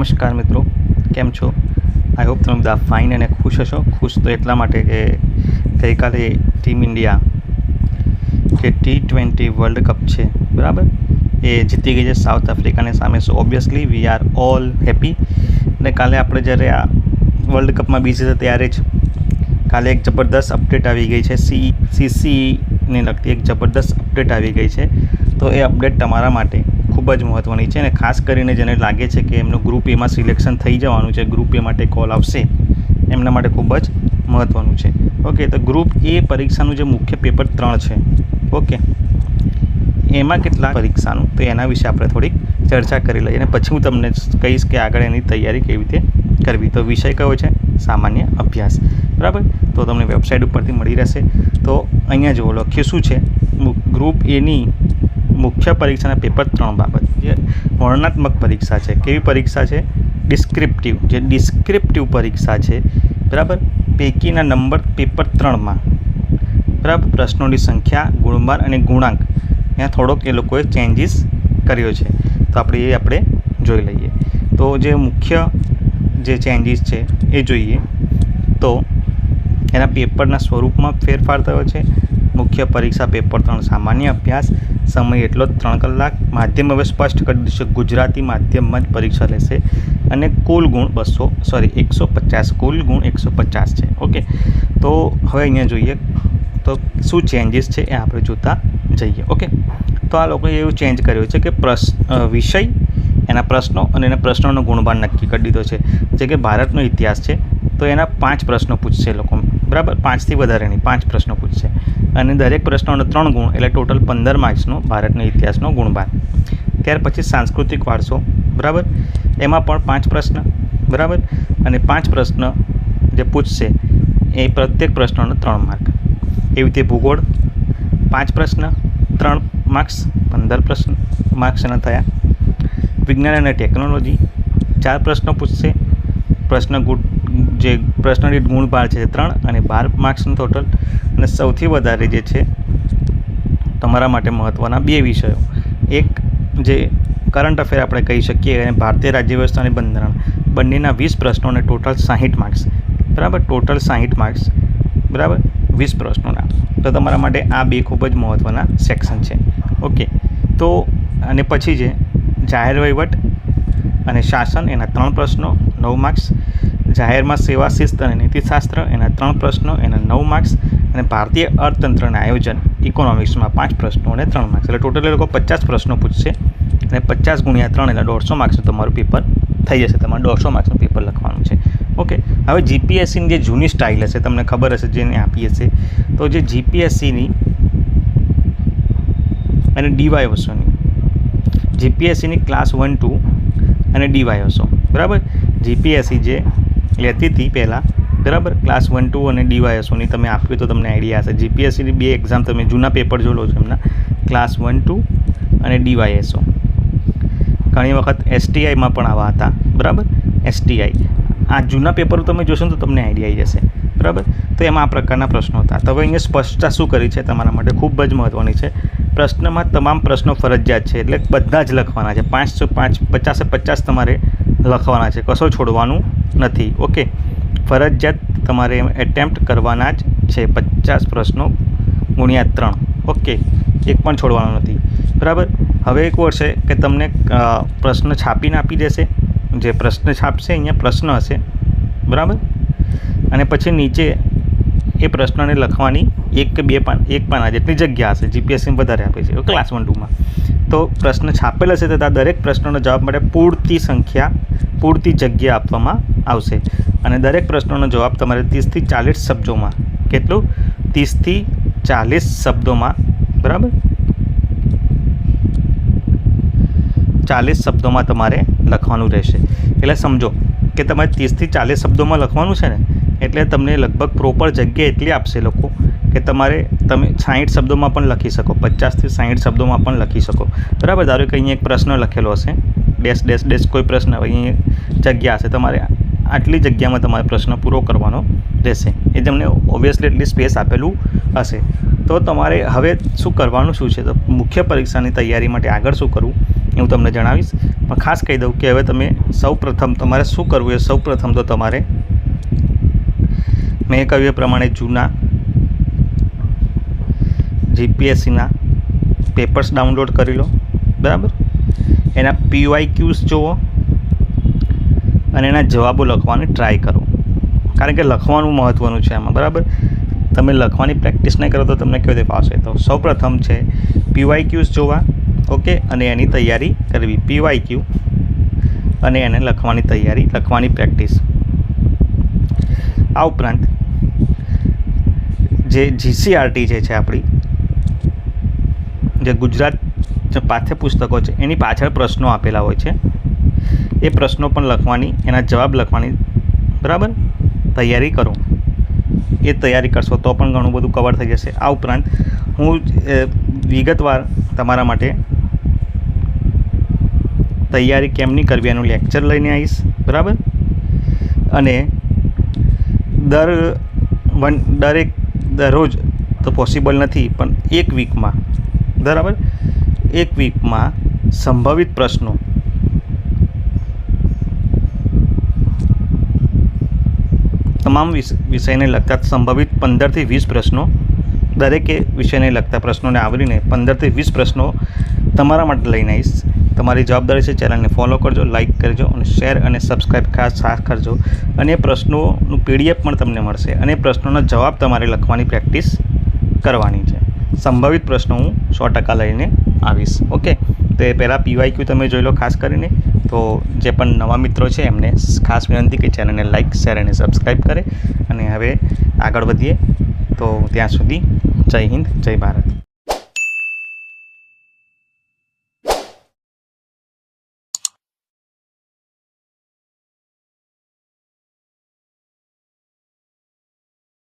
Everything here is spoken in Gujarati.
નમસ્કાર મિત્રો, કેમ છો? આઈ હોપ તમે બધા ફાઇન અને ખુશ હશો. ખુશ તો એટલા માટે કે ગઈકાલે ટીમ ઇન્ડિયા જે ટી ટ્વેન્ટી વર્લ્ડ કપ છે, બરાબર? એ જીતી ગઈ છે સાઉથ આફ્રિકાની સામે. So obviously we are all happy અને કાલે આપણે જ્યારે આ વર્લ્ડ કપમાં બીજી હતા ત્યારે જ કાલે એક જબરદસ્ત અપડેટ આવી ગઈ છે. સી સીસીને લગતી એક જબરદસ્ત અપડેટ આવી ગઈ છે. તો એ અપડેટ તમારા માટે ખૂબ જ મહત્ત્વની છે અને ખાસ કરીને જેને લાગે છે કે એમનું ગ્રુપ એમાં સિલેક્શન થઈ જવાનું છે ગ્રુપ એ માટે કોલ આવશે, એમના માટે ખૂબ જ મહત્ત્વનું છે. ઓકે તો ગ્રુપ એ પરીક્ષાનું જે મુખ્ય પેપર ત્રણ છે. ઓકે એમાં કેટલા પરીક્ષાનું? તો એના વિશે આપણે થોડીક ચર્ચા કરી લઈએ અને પછી હું તમને કહીશ કે આગળ એની તૈયારી કેવી રીતે કરવી. તો વિષય કયો છે? સામાન્ય અભ્યાસ. બરાબર? તો તમને વેબસાઇટ ઉપરથી મળી રહેશે. તો અહીંયા જુઓ, લખ્યું શું છે? ગ્રુપ એની મુખ્ય પરીક્ષાના પેપર ત્રણ બાબત. જે વર્ણનાત્મક પરીક્ષા છે, કેવી પરીક્ષા છે? ડિસ્ક્રિપ્ટિવ. જે ડિસ્ક્રિપ્ટિવ પરીક્ષા છે, બરાબર? પૈકીના નંબર પેપર ત્રણમાં. બરાબર? પ્રશ્નોની સંખ્યા ગુણમાર અને ગુણાંક. ત્યાં થોડોક એ લોકોએ ચેન્જીસ કર્યો છે. તો આપણે એ આપણે જોઈ લઈએ. તો જે મુખ્ય જે ચેન્જીસ છે, એ જોઈએ. તો એના પેપરના સ્વરૂપમાં ફેરફાર થયો છે. મુખ્ય પરીક્ષા પેપર ત્રણ, સામાન્ય અભ્યાસ. સમય એટલો જ ત્રણ કલાક માધ્યમ હવે સ્પષ્ટ કરી દીધું છે. ગુજરાતી માધ્યમમાં જ પરીક્ષા લેશે અને કુલ ગુણ બસો સોરી એકસો પચાસ, કુલ ગુણ એકસો પચાસ છે. ઓકે તો હવે અહીંયા જોઈએ, તો શું ચેન્જીસ છે એ આપણે જોતા જઈએ. ઓકે તો આ લોકોએ એવું ચેન્જ કર્યું છે કે પ્રશ વિષય, એના પ્રશ્નો અને એના પ્રશ્નોનો ગુણભાર નક્કી કરી દીધો છે. જે કે ભારતનો ઇતિહાસ છે, તો એના પાંચ પ્રશ્નો પૂછશે લોકો બરાબર? પાંચથી વધારે નહીં, પાંચ પ્રશ્નો પૂછશે. અને દરેક પ્રશ્નોનો ત્રણ ગુણ, એટલે ટોટલ પંદર માર્ક્સનો ભારતનો ઇતિહાસનો ગુણભાર. ત્યાર પછી સાંસ્કૃતિક વારસો, બરાબર? એમાં પણ પાંચ પ્રશ્ન, બરાબર? અને પાંચ પ્રશ્ન જે પૂછશે, એ પ્રત્યેક પ્રશ્નનો ત્રણ માર્ક એવી રીતે ભૂગોળ, પાંચ પ્રશ્ન, ત્રણ માર્ક્સ પંદર પ્રશ્ન માર્ક્સ એના થયા. વિજ્ઞાન અને ટેકનોલોજી ચાર પ્રશ્નો પૂછશે. પ્રશ્ન ગુણ જે પ્રશ્ન દીઠ ગુણ બાર છે ત્રણ અને બાર માર્ક્સનું ટોટલ અને સૌથી વધારે જે છે, તમારા માટે મહત્ત્વના બે વિષયો. એક જે કરંટ અફેર આપણે કહી શકીએ અને ભારતીય રાજ્ય વ્યવસ્થા અને બંધારણ. બંનેના વીસ પ્રશ્નો અને ટોટલ સાહીઠ માર્ક્સ બરાબર? ટોટલ સાહીઠ માર્ક્સ બરાબર? વીસ પ્રશ્નોના. તો તમારા માટે આ બે ખૂબ જ મહત્ત્વના સેક્શન છે. ઓકે. તો અને પછી જે જાહેર વહીવટ અને શાસન, એના ત્રણ પ્રશ્નો, નવ માર્ક્સ જાહેરમાં સેવા શિસ્ત અને નીતિશાસ્ત્ર, એના ત્રણ પ્રશ્નો, એના નવ માર્ક્સ અને ભારતીય અર્થતંત્રના આયોજન ઇકોનોમિક્સમાં પાંચ પ્રશ્નો અને ત્રણ માર્ક્સ એટલે ટોટલ એ લોકો પચાસ પ્રશ્નો પૂછશે અને પચાસ ગુણ્યા ત્રણ એટલે દોઢસો માર્ક્સનું તમારું પેપર થઈ જશે. તમારે દોઢસો માર્ક્સનું પેપર લખવાનું છે. ઓકે હવે જીપીએસસીની જે જૂની સ્ટાઇલ હશે, તમને ખબર હશે, જેને આપી હશે, તો જે જીપીએસસીની અને ડીવાયઓસોની જીપીએસસીની ક્લાસ વન ટુ અને ડીવાયઓસો બરાબર? જીપીએસસી જે લેતી હતી પહેલાં. બરાબર? ક્લાસ વન ટુ અને ડીવાયએસઓની તમે આપવી તો તમને આઈડિયા હશે. જીપીએસસીની બે એક્ઝામ તમે જૂના પેપર જો લો છો એમના. ક્લાસ વન ટુ અને ડીવાયએસઓ ઘણી વખત એસટીઆઈમાં પણ આવા હતા. બરાબર? એસટીઆઈ આ જૂના પેપરો તમે જોશો તો તમને આઈડિયા આવી જશે. બરાબર? તો એમાં આ પ્રકારના પ્રશ્નો હતા. તો હવે અહીંયા સ્પષ્ટતા શું કરી છે તમારા માટે? ખૂબ જ મહત્ત્વની છે. પ્રશ્નમાં તમામ પ્રશ્નો ફરજિયાત છે. એટલે બધા જ લખવાના છે. પાંચસો પાંચ, પચાસે પચાસ તમારે લખવાના છે. કશો છોડવાનું નથી. ઓકે ફરજિયાત તમારે એટેમ્પ્ટ કરવાના જ છે. પચાસ પ્રશ્નો ગુણ્યા ત્રણ. ઓકે એક પણ છોડવાનો નથી. બરાબર? હવે એક વર્ષે કે તમને પ્રશ્ન છાપીને આપી દેશે. જે પ્રશ્ન છાપશે, અહીંયા પ્રશ્ન હશે. બરાબર? અને પછી નીચે એ પ્રશ્નને લખવાની એક કે બે પાન એક પાના જેટલી જગ્યા હશે જીપીએસસી વધારે આપે છે ક્લાસ વન ટુમાં તો પ્રશ્ન છાપેલ હશે તથા દરેક પ્રશ્નનો જવાબ માટે પૂરતી સંખ્યા, પૂરતી જગ્યા આપવામાં આવશે. અને દરેક પ્રશ્નોનો જવાબ તમારે ત્રીસથી ચાલીસ શબ્દોમાં. કેટલું? ત્રીસથી ચાલીસ શબ્દોમાં. બરાબર? ચાલીસ શબ્દોમાં તમારે લખવાનું રહેશે. એટલે સમજો કે તમારે ત્રીસથી ચાલીસ શબ્દોમાં લખવાનું છે ને, એટલે તમને લગભગ પ્રોપર જગ્યા એટલી આપશે લોકો કે તમારે તમે સાહીઠ શબ્દોમાં પણ લખી શકો, પચાસથી સાહીઠ શબ્દોમાં પણ લખી શકો. બરાબર? ધારો કે અહીંયા એક પ્રશ્ન લખેલો હશે. ડેશ ડેશ ડેશ કોઈ પ્રશ્ન. હોય અહીંયા જગ્યા હશે. તમારે આટલી જગ્યામાં તમારે પ્રશ્ન પૂરો કરવાનો રહેશે. એ તમને ઓબ્વિયસલી એટલી સ્પેસ આપેલું હશે. તો તમારે હવે શું કરવાનું, શું છે? તો મુખ્ય પરીક્ષાની તૈયારી માટે આગળ શું કરવું હું તમને જણાવીશ. પણ ખાસ કહી દઉં કે હવે તમે સૌ પ્રથમ તમારે શું કરવું એ સૌ પ્રથમ તો તમારે મેં કહ્યું પ્રમાણે જૂના જીપીએસસીના પેપર્સ ડાઉનલોડ કરી લો. બરાબર? એના પીવાય ક્યુઝ જુઓ અને એના જવાબો લખવાની ટ્રાય કરો. કારણ કે લખવાનું મહત્ત્વનું છે એમાં, બરાબર? તમે લખવાની પ્રેક્ટિસ નહીં કરો તો તમને કેવી રીતે ફાવશે તો સૌપ્રથમ છે પીવાય ક્યુઝ જોવા, ઓકે? અને એની તૈયારી કરવી. પીવાય ક્યુ અને એને લખવાની તૈયારી, લખવાની પ્રેક્ટિસ. આ ઉપરાંત જે જીસીઆરટી જે છે આપણી જે ગુજરાત જે પાઠ્યપુસ્તકો છે, એની પાછળ પ્રશ્નો આપેલા હોય છે. એ પ્રશ્નો પણ લખવાની, એના જવાબ લખવાની બરાબર? તૈયારી કરો. એ તૈયારી કરશો તો પણ ઘણું બધું કવર થઈ જશે. આ ઉપરાંત હું વિગતવાર તમારા માટે તૈયારી કેમની કરવી એનું લેક્ચર લઈને આવીશ. બરાબર? અને દર વન, દરેક, દરરોજ તો પોસિબલ નથી, પણ એક વીકમાં બરાબર? એક વીકમાં સંભવિત પ્રશ્નો. તમામ વિષ- વિષયને લગતા સંભવિત પંદરથી વીસ પ્રશ્નો, દરેકે વિષયને લગતા પ્રશ્નોને આવરીને પંદરથી વીસ પ્રશ્નો તમારા માટે લઈને આવીશ. તમારી જવાબદારી છે ચેનલને ફોલો કરજો લાઇક કરજો અને શેર અને સબસ્ક્રાઈબ ખાસ ખાસ કરજો. અને એ પ્રશ્નોનું પીડીએફ પણ તમને મળશે અને પ્રશ્નોનો જવાબ તમારે લખવાની પ્રેક્ટિસ કરવાની છે. સંભવિત પ્રશ્નો હું સો ટકા લઈને આવીશ. ઓકે? તો એ પહેલાં પીવાયક્યુ તમે જોઈ લો ખાસ કરીને. તો જે પણ નવા મિત્રો છે, એમને ખાસ વિનંતી કે ચેનલને લાઇક શેર અને સબસ્ક્રાઈબ કરે. અને હવે આગળ વધીએ. તો ત્યાં સુધી જય હિન્દ, જય ભારત.